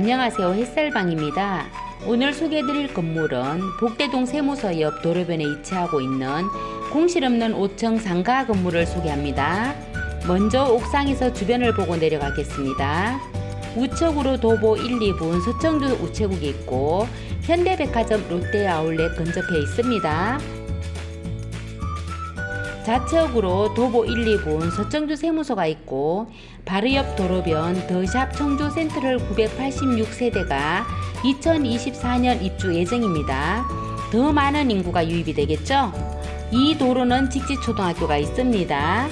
안녕하세요 햇살방입니다. 오늘 소개해드릴 건물은 복대동 세무서 옆 도로변에 위치하고 있는 공실 없는 5층 상가 건물을 소개합니다. 먼저 옥상에서 주변을 보고 내려가겠습니다. 우측으로 도보 1, 2분 서청주 우체국이 있고 현대백화점 롯데 아울렛 근접해 있습니다. 좌측으로 도보 1, 2분 서청주 세무서가 있고 바로 옆 도로변 더샵 청주 센트럴 986세대가 2024년 입주 예정입니다. 더 많은 인구가 유입이 되겠죠? 이 도로는 직지초등학교가 있습니다.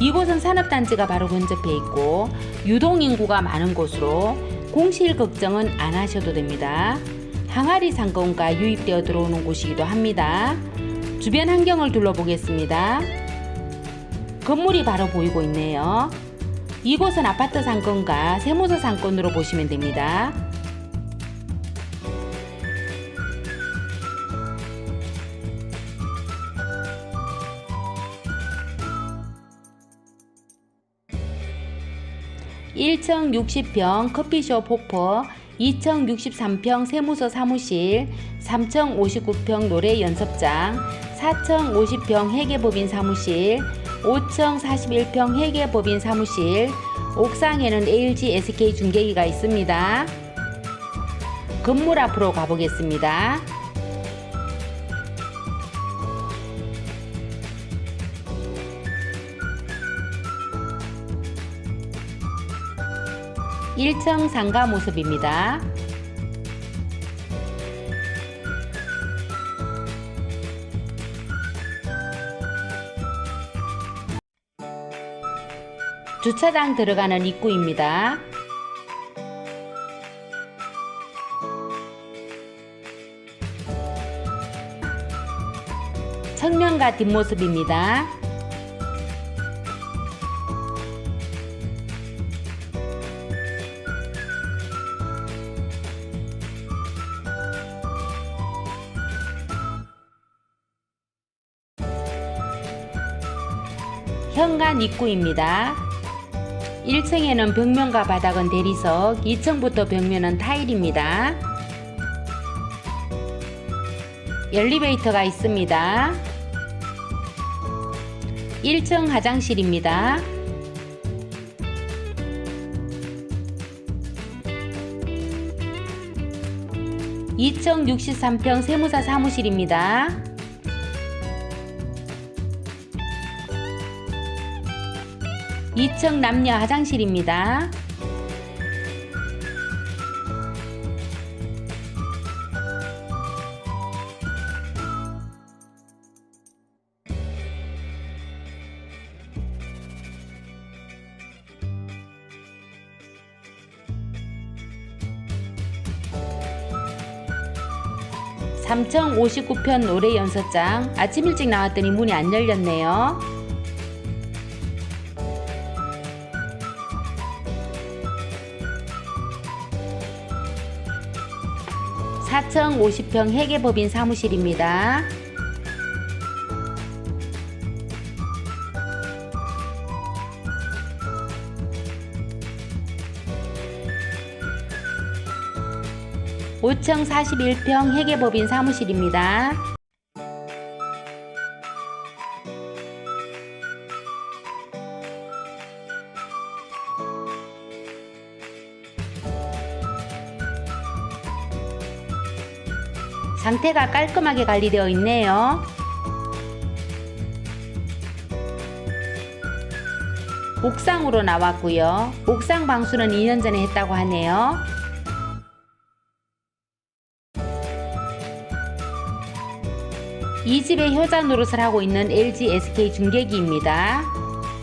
이곳은 산업단지가 바로 근접해 있고 유동인구가 많은 곳으로 공실 걱정은 안 하셔도 됩니다. 항아리 상권가 유입되어 들어오는 곳이기도 합니다. 주변 환경을 둘러보겠습니다. 건물이 바로 보이고 있네요. 이곳은 아파트 상권과 세무서 상권으로 보시면 됩니다. 일층 60평 커피숍 호퍼, 2층 63평 세무서 사무실, 3층 59평 노래 연습장, 4층 50평 회계법인 사무실, 5층 41평 회계법인 사무실, 옥상에는 LG SK 중계기가 있습니다. 건물 앞으로 가보겠습니다. 일층 상가 모습입니다. 주차장 들어가는 입구입니다. 측면과 뒷모습입니다. 현관 입구입니다. 1층에는 벽면과 바닥은 대리석, 2층부터 벽면은 타일입니다. 엘리베이터가 있습니다. 1층 화장실입니다. 이층 63평 세무사 사무실입니다. 2층 남녀 화장실입니다. 삼층 59편 노래 연습장 아침 일찍 나왔더니 문이 안 열렸네요. 4층 50평 회계법인 사무실입니다. 오층 41평 회계법인 사무실입니다. 상태가 깔끔하게 관리되어 있네요. 옥상으로 나왔고요. 옥상 방수는 2년 전에 했다고 하네요. 이 집의 효자 노릇을 하고 있는 LG SK 중계기입니다.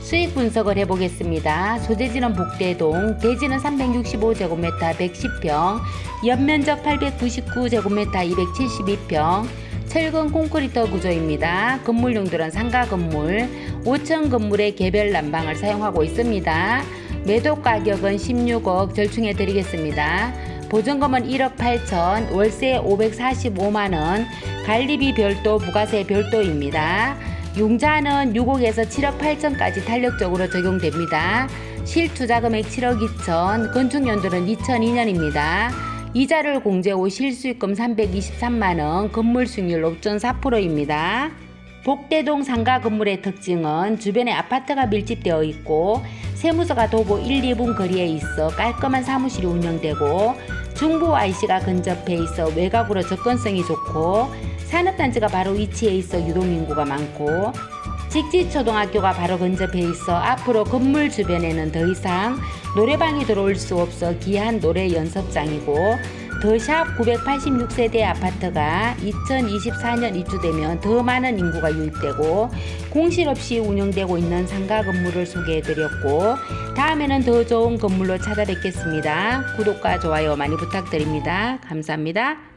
수익 분석을 해보겠습니다. 소재지는 복대동, 대지는 365제곱미터 110평, 연면적 899제곱미터 272평, 철근 콘크리트 구조입니다. 건물 용도는 상가 건물, 5층 건물의 개별 난방을 사용하고 있습니다. 매도 가격은 16억 절충해 드리겠습니다. 보증금은 1억 8천, 월세 545만원, 관리비 별도, 부가세 별도입니다. 융자는 6억에서 7억 8천까지 탄력적으로 적용됩니다. 실투자 금액 7억 2천, 건축 연도는 2002년입니다. 이자를 공제 후 실수익금 323만 원, 건물 수익률 5.4%입니다. 복대동 상가 건물의 특징은 주변에 아파트가 밀집되어 있고 세무서가 도보 1, 2분 거리에 있어 깔끔한 사무실이 운영되고 중부 IC가 근접해 있어 외곽으로 접근성이 좋고 산업단지가 바로 위치해 있어 유동인구가 많고 직지초등학교가 바로 근접해 있어 앞으로 건물 주변에는 더 이상 노래방이 들어올 수 없어 귀한 노래 연습장이고 더샵 986세대 아파트가 2024년 입주되면 더 많은 인구가 유입되고 공실 없이 운영되고 있는 상가 건물을 소개해드렸고 다음에는 더 좋은 건물로 찾아뵙겠습니다. 구독과 좋아요 많이 부탁드립니다. 감사합니다.